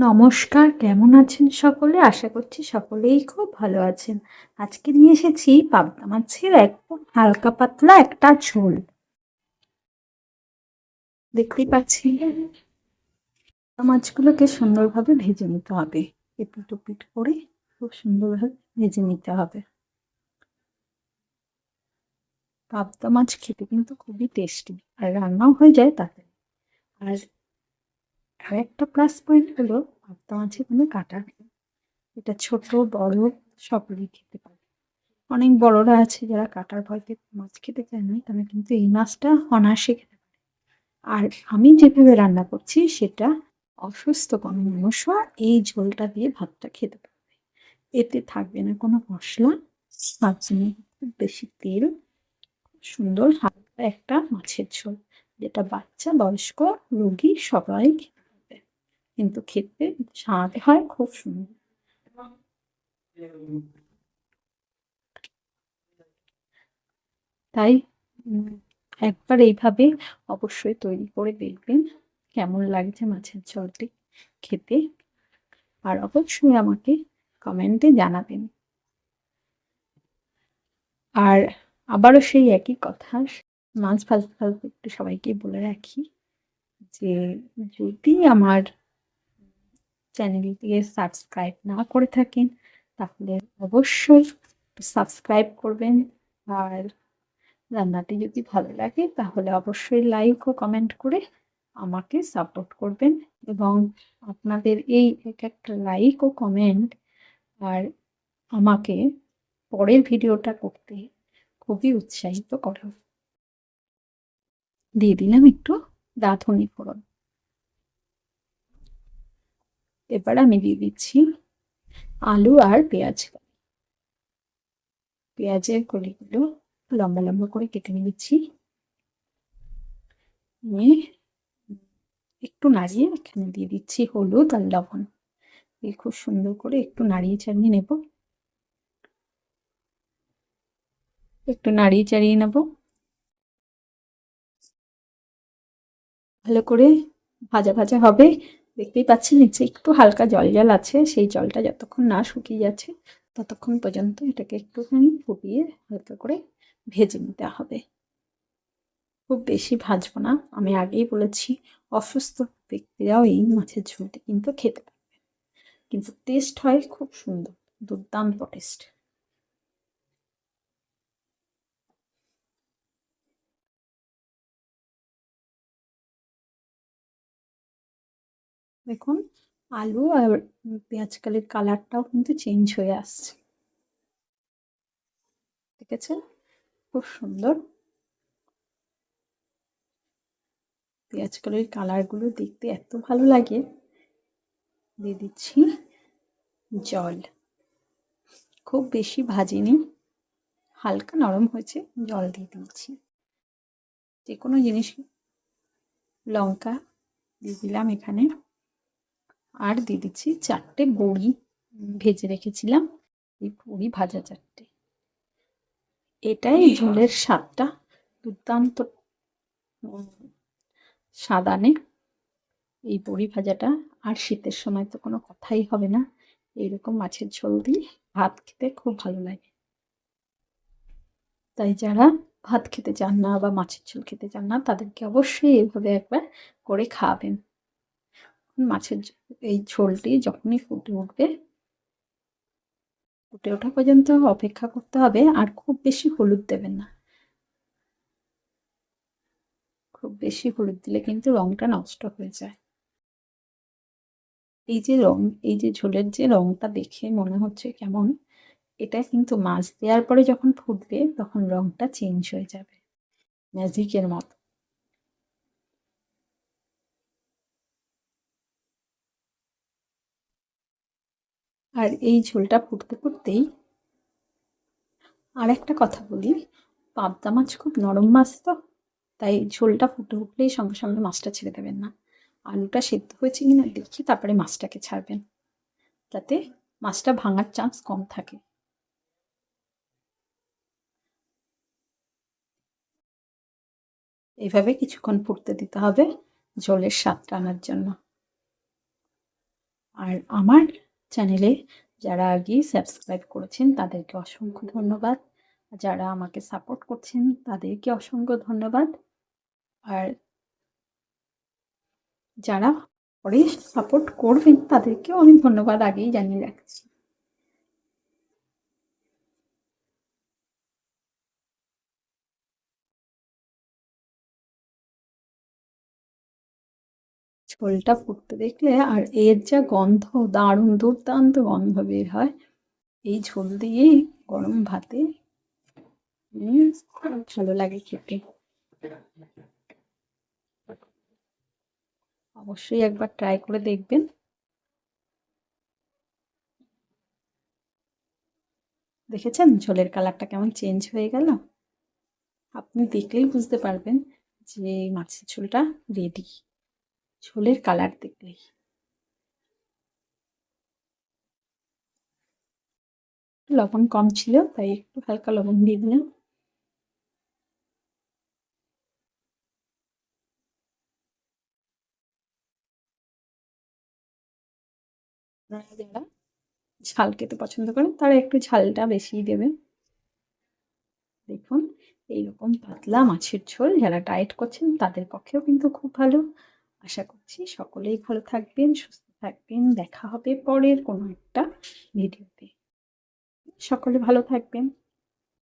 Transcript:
নমস্কার, কেমন আছেন সকলে? আশা করছি সকলেই খুব ভালো আছেন। আজকে নিয়ে এসেছি পাবদা মাছের একদম হালকা পাতলা একটা ঝোল। দেখতেই পাচ্ছি পাবদা মাছগুলোকে সুন্দরভাবে ভেজে নিতে হবে। এপিট ওপিট করে খুব সুন্দরভাবে ভেজে নিতে হবে। পাবদা মাছ খেতে কিন্তু খুবই টেস্টি। আর রান্নাও হয়ে যায় তাতে। আর আর একটা প্লাস পয়েন্ট হলো পাবদা মাছে কোনো কাটা নেই এটা ছোট, বড় সকলেই খেতে পারে অনেক বড়রা আছে যারা কাটার ভয়তে মাছ খেতে চায় না, তারা কিন্তু এই মাছটা অনায়াসে খেতে পারে। আর আমি যেভাবে রান্না করছি সেটা অসুস্থ কোনো মানুষও এই ঝোলটা দিয়ে ভাতটা খেতে পারবে। এতে থাকবে না কোনো মশলা, তার জন্য খুব বেশি তেল, সুন্দর হালকা একটা মাছের ঝোল, যেটা বাচ্চা, বয়স্ক, রোগী সবাই কিন্তু খেতে স্বাদ হয়, খুব সুন্দর। তাই একবার এইভাবে অবশ্যই তৈরি করে দেখবেন কেমন লাগছে মাছের ঝোলটি খেতে। আর অবশ্যই আমাকে কমেন্টে জানাবেন। আর আবারও সেই একই কথা, মাছ ভাজতে ভাজতে একটু সবাইকে বলে রাখি যে যদি আমার চ্যানেলটিকে সাবস্ক্রাইব না করে থাকেন, তাহলে অবশ্যই সাবস্ক্রাইব করবেন। আর রান্নাটি যদি ভালো লাগে, তাহলে অবশ্যই লাইক ও কমেন্ট করে আমাকে সাপোর্ট করবেন। এবং আপনাদের এই এক একটা লাইক ও কমেন্ট আর আমাকে পরের ভিডিওটা করতে খুবই উৎসাহিত করে। দিয়ে দিলাম একটু রাঁধুনি ফোড়ন। এবার আমি দিয়ে দিচ্ছি আলু আর পেঁয়াজ। পেঁয়াজের কলিগুলো লম্বা লম্বা করে কেটে নিচ্ছি। নিয়ে একটু নাড়িয়ে এখানে দিয়ে দিচ্ছি হলুদ আর লবণ। দিয়ে খুব সুন্দর করে একটু নাড়িয়ে চাড়িয়ে নেব। একটু নাড়িয়ে চাড়িয়ে নেব। ভালো করে ভাজা ভাজা হবে। দেখতেই পাচ্ছেন, নিচে একটু হালকা জল জল আছে, সেই জলটা যতক্ষণ না শুকিয়ে যাচ্ছে, ততক্ষণ পর্যন্ত এটাকে একটুখানি ফুটিয়ে হালকা করে ভেজে নিতে হবে। খুব বেশি ভাজবো না, আমি আগেই বলেছি, অসুস্থ ব্যক্তিরাও এই মাছের ঝোলটি কিন্তু খেতে পারবে কিন্তু টেস্ট হয় খুব সুন্দর, দুর্দান্ত টেস্ট দেখুন, আলু আর পেঁয়াজ কালির কালারটাও কিন্তু চেঞ্জ হয়ে আসছে। ঠিক আছে? খুব সুন্দর। পেঁয়াজ কালির কালারগুলো দেখতে এত ভালো লাগে। দিয়ে দিচ্ছি জল। খুব বেশি ভাজিনি, হালকা নরম হয়েছে, জল দিয়ে দিচ্ছি যে কোনো জিনিস, লঙ্কা দিয়ে দিলাম এখানে। আর দিয়ে দিচ্ছি চারটে বড়ি ভেজে রেখেছিলাম। এই বড়ি ভাজা চারটে। এটাই ঝোলের স্বাদটা। দুর্দান্ত। স্বাদ আনে এই বড়ি ভাজাটা। আর শীতের সময় তো কোনো কথাই হবে না। এইরকম মাছের ঝোল দিয়ে ভাত খেতে খুব ভালো লাগে। তাই যারা ভাত খেতে চান না বা মাছের ঝোল খেতে চান না তাদেরকে অবশ্যই এভাবে একবার করে খাওয়াবেন। মাছের এই ঝোলটি যখনই ফুটে উঠবে, ফুটে ওঠা পর্যন্ত অপেক্ষা করতে হবে আর খুব বেশি হলুদ দেবেন না। খুব বেশি হলুদ দিলে কিন্তু রংটা নষ্ট হয়ে যায়। এই যে রং, এই যে ঝোলের যে রংটা দেখে মনে হচ্ছে কেমন, এটা কিন্তু মাছ দেওয়ার পরে যখন ফুটবে তখন রংটা চেঞ্জ হয়ে যাবে। ম্যাজিকের মতো। আর এই ঝোলটা ফুটতে ফুটতেই আর একটা কথা বলি। পাবদা মাছ খুব নরম মাছ তো, তাই ঝোলটা ফুটে উঠলেই সঙ্গে সঙ্গে মাছটা ছেড়ে দেবেন না। আলুটা সেদ্ধ হয়েছে কিনা দেখি, তারপরে মাছটাকে ছাড়বেন। যাতে মাছটা ভাঙার চান্স কম থাকে। এইভাবে কিছুক্ষণ ফুটতে দিতে হবে জলের স্বাদটা আনার জন্য। আর আমার চ্যানেলে যারা আগে সাবস্ক্রাইব করেছেন, তাদেরকে অসংখ্য ধন্যবাদ। যারা আমাকে সাপোর্ট করছেন, তাদেরকে অসংখ্য ধন্যবাদ। আর যারা পরে সাপোর্ট করবেন, তাদেরকেও আমি ধন্যবাদ আগেই জানিয়ে রাখছি। ঝোলটা ফুটতে দেখলে আর এর যা গন্ধ, দারুণ দুর্দান্ত গন্ধ বের হয়। এই ঝোল দিয়েই গরম ভাতে। ভালো লাগে খেতে। অবশ্যই একবার ট্রাই করে দেখবেন। দেখেছেন? ঝোলের কালারটা কেমন চেঞ্জ হয়ে গেল? আপনি দেখলেই বুঝতে পারবেন যে মাছের ঝোলটা রেডি ঝোলের কালার দেখলেই। লবণ কম ছিল, তাই একটু হালকা লবণ দিয়ে দিলাম। যারা ঝাল খেতে পছন্দ করেন, তারা একটু ঝালটা বেশিই দেবেন। দেখুন, এইরকম পাতলা মাছের ঝোল, যারা ডায়েট করছেন তাদের পক্ষেও কিন্তু খুব ভালো। আশা করছি সকলেই ভালো থাকবেন, সুস্থ থাকবেন। দেখা হবে পরের কোনো একটা ভিডিওতে। সকলে ভালো থাকবেন।